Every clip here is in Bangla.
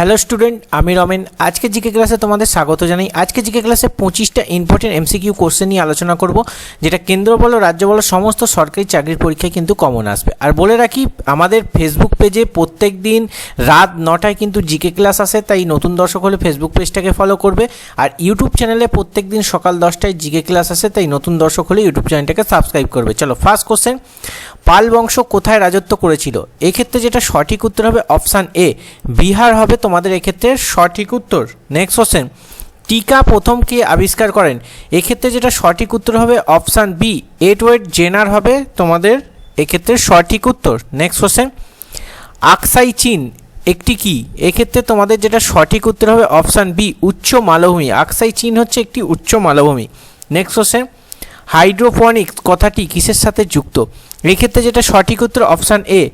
হ্যালো স্টুডেন্ট, আমি রমেন। আজকে জিকে ক্লাসে তোমাদের স্বাগত জানাই। আজকে জিকে ক্লাসে পঁচিশটা ইম্পর্টেন্ট এমসিকিউ কোশ্চেন নিয়ে আলোচনা করব, যেটা কেন্দ্র বলো, রাজ্য বলো, সমস্ত সরকারি চাকরির পরীক্ষায় কিন্তু কমন আসবে। আর বলে রাখি, আমাদের ফেসবুক পেজে প্রত্যেক দিন রাত নটায় কিন্তু জিকে ক্লাস আসে, তাই নতুন দর্শক হলে ফেসবুক পেজটাকে ফলো করবে। আর ইউটিউব চ্যানেলে প্রত্যেক দিন সকাল দশটায় জিকে ক্লাস আসে, তাই নতুন দর্শক হলে ইউটিউব চ্যানেলটাকে সাবস্ক্রাইব করবে। চলো ফার্স্ট কোশ্চেন পাল বংশ কোথায় রাজত্ব করেছিল? এক্ষেত্রে যেটা সঠিক উত্তর হবে অপশান এ। বিহার হবে তোমাদের এক্ষেত্রে সঠিক উত্তর। নেক্সট কোশ্চেন টিকা প্রথম কে আবিষ্কার করেন? এক্ষেত্রে যেটা সঠিক উত্তর হবে অপশান বি। এডওয়ার্ড জেনার হবে তোমাদের এক্ষেত্রে সঠিক উত্তর। নেক্সট কোশ্চেন আকসাই চীন একটি কি? এক্ষেত্রে তোমাদের যেটা সঠিক উত্তর হবে অপশান বি, উচ্চ মালভূমি। আকসাই চীন হচ্ছে একটি উচ্চ মালভূমি। নেক্সট কোশ্চেন হাইড্রোপনিক্স কথাটি কিসের সাথে যুক্ত? এক্ষেত্রে যেটা সঠিক উত্তর অপশান এ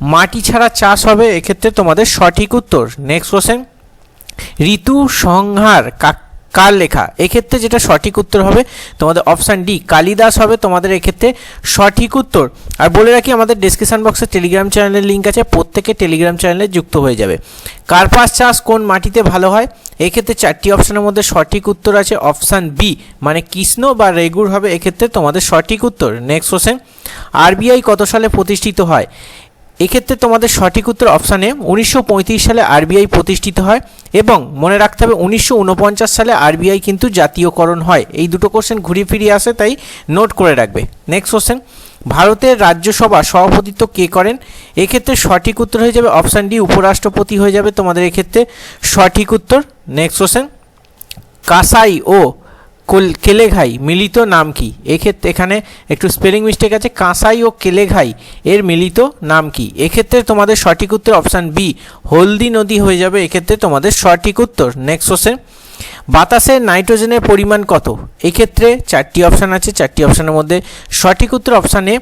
মাটি ছাড়া চাষ হবে, এক্ষেত্রে তোমাদের সঠিক উত্তর। নেক্সট কোশ্চেন ঋতু সংহার কা- কার লেখা? এক্ষেত্রে যেটা সঠিক উত্তর হবে তোমাদের অপশান ডি কালিদাস হবে তোমাদের এক্ষেত্রে সঠিক উত্তর। আর বলে রাখি, আমাদের ডিসক্রিপশন বক্সে টেলিগ্রাম চ্যানেলের লিঙ্ক আছে, প্রত্যেকে টেলিগ্রাম চ্যানেলে যুক্ত হয়ে যাবে। কার্পাস চাষ কোন মাটিতে ভালো হয়? এক্ষেত্রে চারটি অপশানের মধ্যে সঠিক উত্তর আছে অপশান বি মানে কৃষ্ণ বা রেগুর হবে, এক্ষেত্রে তোমাদের সঠিক উত্তর। নেক্সট কোশ্চেন আরবিআই কত সালে প্রতিষ্ঠিত হয়? এক্ষেত্রে তোমাদের সঠিক উত্তর অপশানে উনিশশো পঁয়ত্রিশ সালে আরবিআই প্রতিষ্ঠিত হয় এবং মনে রাখতে হবে উনিশশো ঊনপঞ্চাশ সালে আরবিআই কিন্তু জাতীয়করণ হয়। এই দুটো কোশ্চেন ঘুরিয়ে ফিরিয়ে আসে, তাই নোট করে রাখবে। নেক্সট কোশ্চেন ভারতের রাজ্যসভা সভাপতিত্ব কে করেন? এক্ষেত্রে সঠিক উত্তর হয়ে যাবে অপশান ডি, উপরাষ্ট্রপতি হয়ে যাবে তোমাদের এক্ষেত্রে সঠিক উত্তর। নেক্সট কোশ্চেন কাসাই ও কেলেঘাই, মিলিত নাম কি? এক্ষেত্রে এখানে একটু স্পেলিং মিস্টেক আছে, কাঁসাই ও কেলেঘাই, এর মিলিত নাম কি? এক্ষেত্রে তোমাদের সঠিক উত্তর অপশান বি হলদি নদী হয়ে যাবে, এক্ষেত্রে তোমাদের সঠিক উত্তর। নেক্সট কোশ্চেন বাতাসে নাইট্রোজেনের পরিমাণ কত? এক্ষেত্রে চারটি অপশান আছে, চারটি অপশানের মধ্যে সঠিক উত্তর অপশানে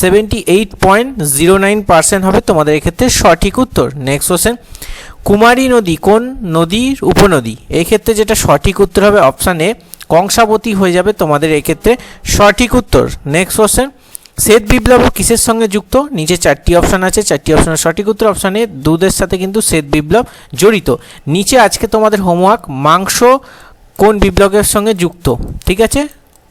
seventy eight point zero nine percent হবে তোমাদের এক্ষেত্রে সঠিক উত্তর। নেক্সট কোশ্চেন কুমারী নদী কোন নদীর উপনদী? এক্ষেত্রে যেটা সঠিক উত্তর হবে অপশান এ কংসাবতী হয়ে যাবে তোমাদের এক্ষেত্রে সঠিক উত্তর। নেক্সট কোশ্চেন শ্বেত বিপ্লব কিসের সঙ্গে যুক্ত? নিচে চারটি অপশান আছে, চারটি অপশানের সঠিক উত্তর। অপশানে দুধের সাথে কিন্তু শ্বেত বিপ্লব জড়িত। নিচে আজকে তোমাদের হোমওয়ার্ক মাংস কোন বিপ্লবের সঙ্গে যুক্ত? ঠিক আছে?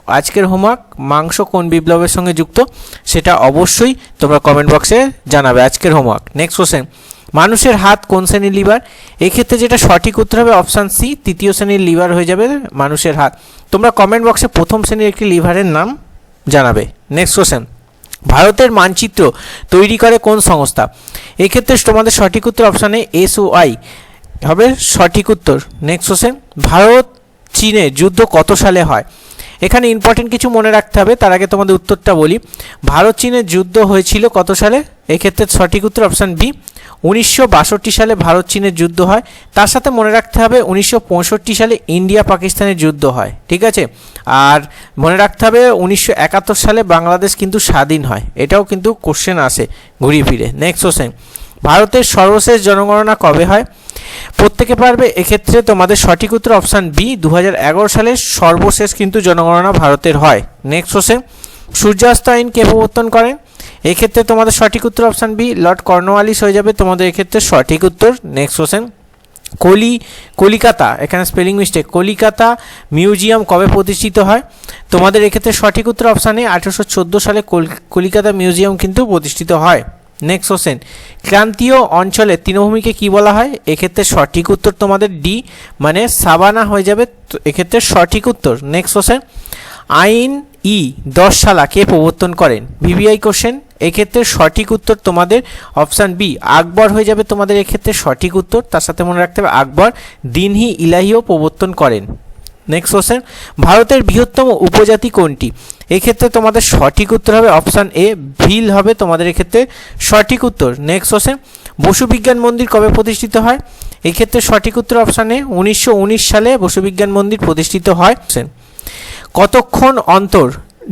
আজকের হোমওয়ার্ক মাংস কোন বিপ্লবের সঙ্গে যুক্ত? সেটা অবশ্যই তোমরা কমেন্ট বক্সে জানাবে। আজকের হোমওয়ার্ক নেক্সট কোশ্চেন মানুষের হাত কোন শ্রেণির লিভার? এক্ষেত্রে যেটা সঠিক উত্তর হবে অপশান সি, তৃতীয় শ্রেণির লিভার হয়ে যাবে মানুষের হাত। তোমরা কমেন্ট বক্সে প্রথম শ্রেণির একটি লিভারের নাম জানাবে। নেক্সট কোশ্চেন ভারতের মানচিত্র তৈরি করে কোন সংস্থা? এক্ষেত্রে তোমাদের সঠিক উত্তর অপশানে এস ও আই। হবে সঠিক উত্তর। নেক্সট কোশ্চেন ভারত চীনে যুদ্ধ কত সালে হয়? এখানে ইম্পর্টেন্ট কিছু মনে রাখতে হবে, তার আগে তোমাদের উত্তরটা বলি। ভারত চীনের যুদ্ধ হয়েছিল কত সালে? এক্ষেত্রে সঠিক উত্তর অপশান বি উনিশশো বাষট্টি সালে ভারত চীনের যুদ্ধ হয়। তার সাথে মনে রাখতে হবে উনিশশো পঁয়ষট্টি সালে ইন্ডিয়া পাকিস্তানের যুদ্ধ হয়, ঠিক আছে? আর মনে রাখতে হবে উনিশশো একাত্তর সালে বাংলাদেশ কিন্তু স্বাধীন হয়। এটাও কিন্তু কোশ্চেন আসে ঘুরিয়ে ফিরে। নেক্সট কোশ্চেন ভারতের সর্বশেষ জনগণনা কবে হয়? প্রত্যেকে পারবে, এক্ষেত্রে তোমাদের সঠিক উত্তর অপশান বি দু হাজার এগারো সালে সর্বশেষ কিন্তু জনগণনা ভারতের হয়। নেক্সট কোশ্চেন সূর্যাস্ত আইন কে প্রবর্তন করেন? এক্ষেত্রে তোমাদের সঠিক উত্তর অপশান বি লর্ড কর্নওয়ালিস হয়ে যাবে। তোমাদের এক্ষেত্রে সঠিক উত্তর নেক্সট কোশ্চেন কলি, কলিকাতা, এখানে স্পেলিং মিস্টেক কলিকাতা মিউজিয়াম কবে প্রতিষ্ঠিত হয়? তোমাদের এক্ষেত্রে সঠিক উত্তর অপশানে আঠেরোশো চোদ্দ সালে কল- কলিকাতা মিউজিয়াম কিন্তু প্রতিষ্ঠিত হয়। নেক্সট কোশ্চেন ক্রান্তীয় অঞ্চলে তৃণভূমিকে কি বলা হয়? এক্ষেত্রে সঠিক উত্তর তোমাদের ডি মানে সাবানা হয়ে যাবে। এক্ষেত্রে সঠিক উত্তর। নেক্সট কোশ্চেন আইন ই দশ সালা কে প্রবর্তন করেন। ভিভিআই কোশ্চেন এক্ষেত্রে সঠিক উত্তর তোমাদের অপশান বি আকবর হয়ে যাবে তোমাদের এক্ষেত্রে সঠিক উত্তর। তার সাথে মনে রাখতে হবে, আকবর দিনহি ইলাহিও প্রবর্তন করেন। নেক্সট কোশ্চেন ভারতের বৃহত্তম উপজাতি কোনটি? এক্ষেত্রে তোমাদের সঠিক উত্তর হবে অপশান এ ভিল হবে তোমাদের এক্ষেত্রে সঠিক উত্তর। নেক্সট কোশ্চেন বসু বিজ্ঞান মন্দির কবে প্রতিষ্ঠিত হয়? এক্ষেত্রে সঠিক উত্তর অপশানে উনিশশো উনিশ সালে বসু বিজ্ঞান মন্দির প্রতিষ্ঠিত হয়। কতক্ষণ অন্তর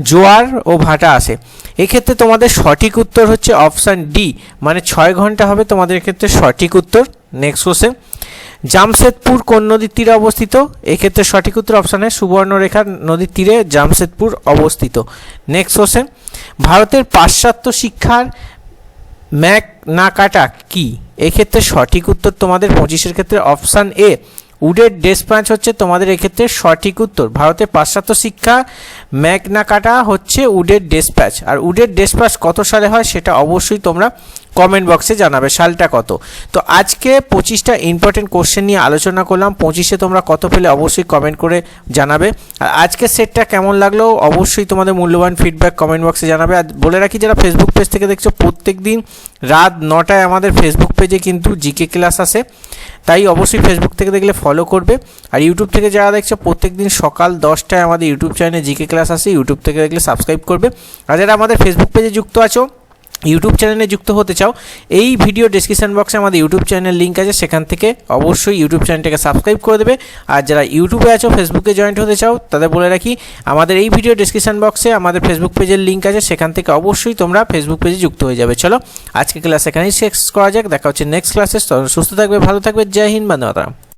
জোয়ার ও ভাটা আসে এক্ষেত্রে তোমাদের সঠিক উত্তর হচ্ছে অপশান ডি মানে ছয় ঘণ্টা হবে তোমাদের ক্ষেত্রে সঠিক উত্তর নেক্সট কোশ্চেন জামশেদপুর কোন নদীর তীরে অবস্থিত? এক্ষেত্রে সঠিক উত্তর অপশানে সুবর্ণরেখা নদীর তীরে জামশেদপুর অবস্থিত। নেক্সট কোশ্চেন ভারতের পাশ্চাত্য শিক্ষার ম্যাক না কাটা কি? এক্ষেত্রে সঠিক উত্তর তোমাদের পঁচিশের ক্ষেত্রে অপশান এ উডের ডেসপ্যাচ হচ্ছে তোমাদের এক্ষেত্রে সঠিক উত্তর। ভারতে পাশ্চাত্য শিক্ষা ম্যাগনাকাটা হচ্ছে উডের ডেসপ্যাচ আর উডের ডেসপ্যাচ কত সালে হয় সেটা অবশ্যই তোমরা কমেন্ট বক্সে জানাবে সালটা কত। তো আজকে পঁচিশটা ইম্পর্টেন্ট কোশ্চেন নিয়ে আলোচনা করলাম, পঁচিশে তোমরা কত পেলে অবশ্যই কমেন্ট করে জানাবে। আর আজকের সেটটা কেমন লাগল অবশ্যই তোমাদের মূল্যবান ফিডব্যাক কমেন্ট বক্সে জানাবে। আর বলে রাখি, যারা ফেসবুক পেজ থেকে দেখছ প্রত্যেক দিন রাত নটায় আমাদের ফেসবুক পেজে কিন্তু জিকে ক্লাস আসে। তাই অবশ্যই ফেসবুক থেকে দেখলে ফলো করবে। আর ইউটিউব থেকে যারা দেখছ প্রত্যেক দিন সকাল দশটায় আমাদের ইউটিউব চ্যানেলে জিকে ক্লাস আসে। ইউটিউব থেকে দেখলে সাবস্ক্রাইব করবে। আর যারা আমাদের ফেসবুক পেজে যুক্ত আছো ইউটিউব চ্যানেলে যুক্ত হতে চাও, এই ভিডিও ডিসক্রিপশন বক্সে আমাদের ইউটিউব চ্যানেল লিঙ্ক আছে, সেখান থেকে অবশ্যই ইউটিউব চ্যানেলটাকে সাবস্ক্রাইব করে দেবে। আর যারা ইউটিউবে আছো ফেসবুকে জয়েন্ট হতে চাও, তাদের বলে রাখি, আমাদের এই ভিডিও ডিসক্রিপশন বক্সে আমাদের ফেসবুক পেজের লিঙ্ক আছে, সেখান থেকে অবশ্যই তোমরা ফেসবুক পেজে যুক্ত হয়ে যাবে। চলো, আজকে ক্লাস এখানেই শেষ করা যাক, দেখা হচ্ছে নেক্সট ক্লাসে সুস্থ থাকবে, ভালো থাকবে, জয় হিন্দ, বন্দে মাতরম।